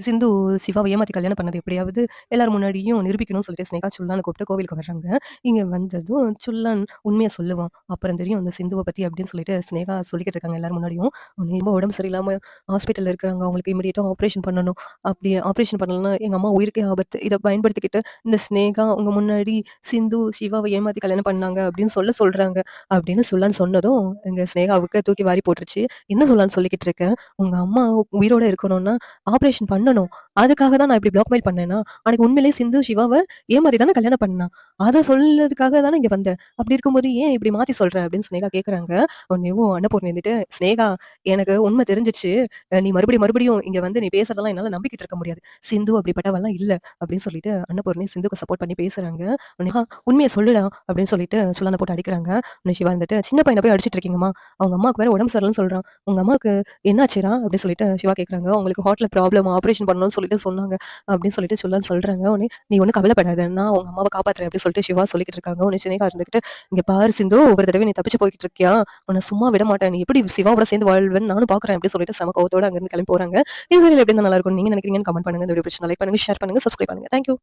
சிந்து சிவாவை ஏமாத்தி கல்யாணம் பண்ணது எப்படியாவது எல்லார் முன்னாடியும் நிரூபிக்கணும்னு சொல்லிட்டு ஸ்னேகா சுல்லான்னு கூப்பிட்டு கோவிலுக்கு வர்றாங்க. இங்கே வந்ததும் சுல்லான் உண்மையை சொல்லுவான். அப்புறம் தெரியும் அந்த சிந்துவை பற்றி அப்படின்னு சொல்லிட்டு ஸ்னேகா சொல்லிக்கிட்டு இருக்காங்க எல்லாரும் முன்னாடியும். ரொம்ப உடம்பு சரியில்லாமல் ஹாஸ்பிட்டலில் இருக்கிறாங்க. அவங்களுக்கு இமீடியட்டாக ஆப்ரேஷன் பண்ணணும். அப்படி ஆப்ரேஷன் பண்ணலன்னா எங்கள் அம்மா உயிருக்கே ஆபத்து. இதை பயன்படுத்திக்கிட்டு இந்த ஸ்னேகா அவங்க முன்னாடி சிந்து சிவாவை ஏமாத்தி கல்யாணம் பண்ணாங்க அப்படின்னு சொல்ல சொல்கிறாங்க அப்படின்னு சொல்லான்னு சொன்னதும் எங்கள் ஸ்னேகாவுக்கு தூக்கி வாரி போட்டுருச்சு. "என்ன சொல்லான்னு சொல்லிக்கிட்டு இருக்கேன் உங்கள் அம்மா உயிரோட இருக்கணும்னா ஆப்ரேஷன் பண்ண பண்ணணும். அதுக்காக தான் நான் இப்படி பிளாக்மெயில் பண்ணேன்னா அன்னைக்கு உண்மையிலேயே சிந்து சிவாவ ஏமாத்தி தானே கல்யாணம் பண்ணா. அதை சொல்லதுக்காக தானே இங்க வந்த. அப்படி இருக்கும்போது ஏன் இப்படி மாத்தி சொல்ற?" அப்படின்னு ஸ்னேகா கேட்கறாங்க. உன்னையும் அன்னபூர்ணி வந்துட்டு, "ஸ்னேகா எனக்கு உண்மை தெரிஞ்சிச்சு நீ மறுபடியும் மறுபடியும் இங்க வந்து நீ பேசுறதெல்லாம் என்னால நம்பிக்கிட்டு இருக்க முடியாது. சிந்து அப்படிப்பட்டவெல்லாம் இல்ல." அப்படின்னு சொல்லிட்டு அன்னபூர்ணி சிந்துக்கு சப்போர்ட் பண்ணி பேசுறாங்க. உண்மையை "ஆ சொல்லுடா" அப்படின்னு சொல்லிட்டு சுல்லான போட்டு அடிக்கிறாங்க. உன்னை சிவா வந்துட்டு, "சின்ன பையன போய் அடிச்சிட்டு இருக்கீங்கம்மா. அவங்க அம்மாவுக்கு வேற உடம்பு சரியில்லைன்னு சொல்றான். உங்க அம்மாவுக்கு என்னாச்சுரா அப்படின்னு சொல்லிட்டு சிவா கேட்கறாங்க. "அவங்களுக்கு ஹார்ட்ல ப்ராப்ளம் ஆப்ரேஷன் பண்ணணும்னு சொல்லிட்டு சொன்னாங்க." அப்படின்னு சொல்லிட்டு சொல்லான்னு சொல்றாங்க. உடனே, "நீ ஒண்ணும் கவலைப்படாத. நான் உங்க அம்மாவை காப்பாத்துறேன்." அப்படின்னு சொல்லிட்டு சிவா சொல்லிக்கிட்டு இருக்காங்க. உடனே சினேகா இருந்துகிட்டு, "இங்க பாரு சிந்து, ஒவ்வொரு தடவை நீ தப்பிச்சு போய்கிட்டு இருக்கியா? உன்ன சும்மா விட மாட்டேன். நீ எப்படி சிவாவோட சேர்ந்து வாழ்வேன் நானும் பார்க்குறேன்." அப்படின்னு சொல்லிட்டு செம கோவத்தோட அங்கிருந்து கிளம்பி போறாங்க. இந்த சீரியல் எப்படி நல்லா இருக்கும் நீங்க நினைக்கிறீங்கன்னு கமெண்ட் பண்ணுங்க. இந்த வீடியோ பிடிச்சிருந்தா லைக் பண்ணுங்க, ஷேர் பண்ணுங்க, சப்ஸ்கிரைப் பண்ணுங்க. Thank you.